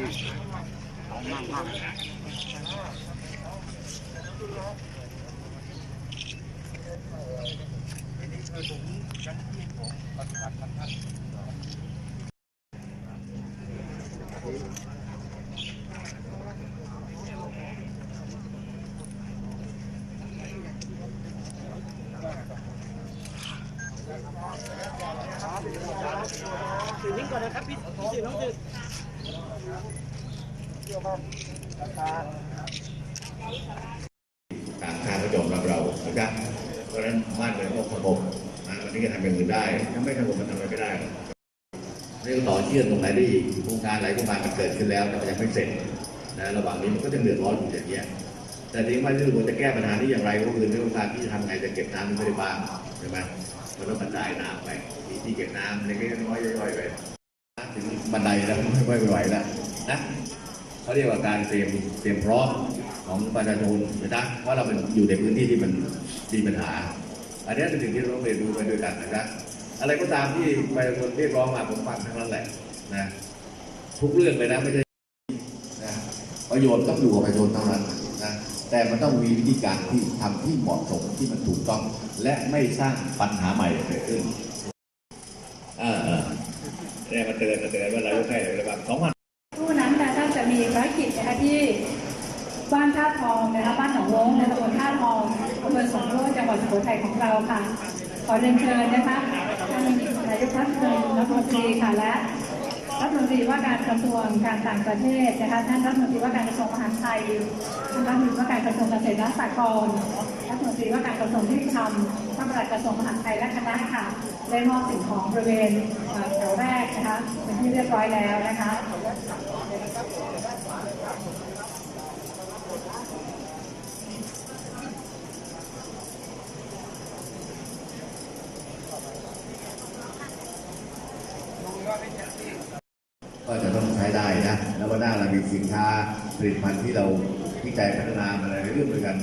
ค่ะสื่อนิ่งก่อนนะครับพี่พี่สื่อน้องสื่อ ต่างชาติก็ยอมรับเรานะครับเพราะฉะนั้นบ้านเมืองต้องสงบนะวันนี้ก็ทำอย่างอื่นได้ถ้าไม่สงบมันทำอะไรไม่ได้หรอกนี่ก็ต่อเชื่อมตรงไหนได้อีกโครงการหลายโครงการมันเกิดขึ้นแล้วแต่ยังไม่เสร็จนะระหว่างนี้มันก็จะเดือดร้อนอยู่อย่างเงี้ยแต่ทีนี้ว่าที่ควรจะแก้ปัญหานี้อย่างไรก็คือเรื่องการที่จะทำไงจะเก็บน้ำไม่ได้บ้างใช่ไหมมันต้องกระจายน้ำไปมีที่เก็บน้ำเล็กๆน้อยๆไป ถึงบันไดแล้วไม่ค่อยไหวแล้วนะเขาเรียกว่าการเตรียมเตรียมพร้อมของประชาชนนะเพราะเราเป็นอยู่ในพื้นที่ที่มันมีปัญหา อันนี้เป็นสิ่งที่เราต้องเรียนรู้ไปด้วยกันนะครับ อะไรก็ตามที่ประชาชนเรียกร้องมาผมฟังทั้งนั้นแหละนะทุกเรื่องเลยนะไม่ใช่นะประโยชน์ต้องอยู่กับประชาชนเท่านั้นนะแต่มันต้องมีวิธีการที่ทำที่เหมาะสมที่มันถูกต้อง และไม่สร้างปัญหาใหม่เกิดขึ้นอ่าอ่า เนี่ยมาเตือนมาเตือนว่าเรายกให้อะไรบ้าสองพันตู้นั้นนะท่านจะมีภารกิจนะคะที่บ้านท่าทองนะคะบ้านหนองลงในตำบลท่าทองอำเภอสองโลจังหวัดสุโขทัยของเราค่ะ ขอเรียนเชิญนะคะท่านนายกท่านตรีรัฐมนตรีค่ะและ รัฐมนตรีว่าการกระทรวงการต่างประเทศนะคะท่านรัฐมนตรีว่าการกระทรวงมหาดไทยท่านรัฐมนตรีว่าการกระทรวงเกษตรและสหกรณ์รัฐมนตรีว่าการกระทรวงยุติธรรมท่านปลัดกระทรวงมหาดไทยและคณะค่ะได้มอบสิ่งของบริเวณแถวแรกนะคะเป็นที่เรียบร้อยแล้วนะคะ เรามีสินค้าผลิตภัณฑ์ที่เราวิจัยพัฒนามาในเรื่องด้วยกัน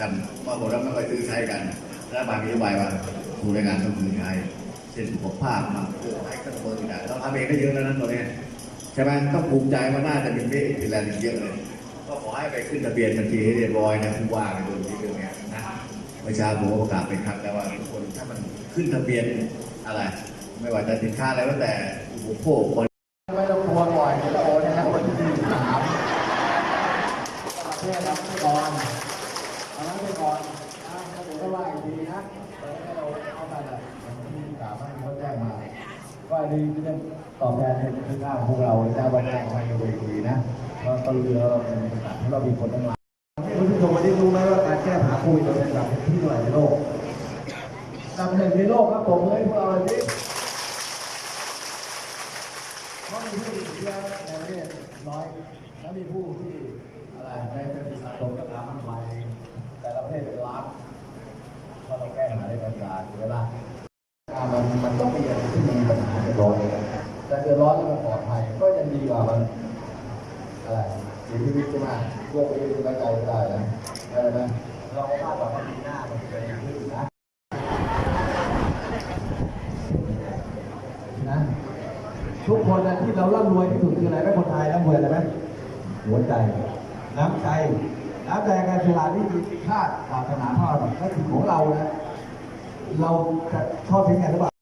จำว่าคนเราไม่ค่อยซื้อใช้กันรัฐบาลมีนโยบายว่าผู้แรงงานต้องซื้อใช้เช่นสุขภาพมาเครื่อใช้เครื่องมือต่างๆเราทำเองก็เยอะแล้วนั้นตัวเนี้ยใช่ไหมต้องภูมิใจว่าน่าจะมีเมฆฟินแลนด์อีกเยอะเลยก็ขอให้ไปขึ้นทะเบียนบัญชีให้เรียบร้อยนะผู้ว่าไปดูที่เรื่องนี้นะเมื่อเช้าผมก็ประกาศเป็นครั้งแล้วว่าทุกคนถ้ามันขึ้นทะเบียนอะไร ไม่ว่าจะสินค้าอะไรก็แต่อุปโภคบริไม่ต้องกลัวบ่อยโอนนะครับวันที่สาม ประเทศรับไปก่อนเอารับไปก่อนนะถ้าเดี๋ยวก็ว่าอีกทีนะแต่ให้เราเอาไปแบบวันที่สามให้เขาแจ้งมาว่าดีที่จะตอบแทนในคุณค่าของพวกเราและวันแรกของในเวทีนะเพราะตอนเรือเราเป็นบริษัทที่เรามีคนทั้งหลายคุณผู้ชมวันนี้รู้ไหมว่าการแก้ปัญหาโควิดเราเป็นอันดับที่เท่าไหร่ในโลกอันดับหนึ่งในโลกครับผมเลยพวกเราเลยที่เพราะมีผู้ติดเชื้อในประเทศน้อย และมีผู้ที่อะไรในเป็นสะสมกับน้ำมันไปแต่ละประเทศเป็นล้านเพราะเราแก้ปัญหาใน ปัญญาเวลาอ่ามันมันต้องเป็นอย่างที่มีปัญหาเดือดร้อนแต่เดือดร้อนแล้วมันปลอดภัยก็ยังดีกว่ามันอะไรเสียชีวิตใช่ไหมพวกนี้เป็นกระจายได้นะอะไรนะเราคาดหวังว่าปีหน้ามันจะเป็นอย่างนี้นะนะทุกคนนะที่เราร่ำรวยที่สุดคืออะไรไหมคนไทยร่ำรวยอะไรไหมหัวใจ น้ำใจน้ำใจการเวลาที่มีชาติศาสนาพระมหากษัตริย์นั่นคือของเรานะ เราจะทอดทิ้งกันหรือเปล่า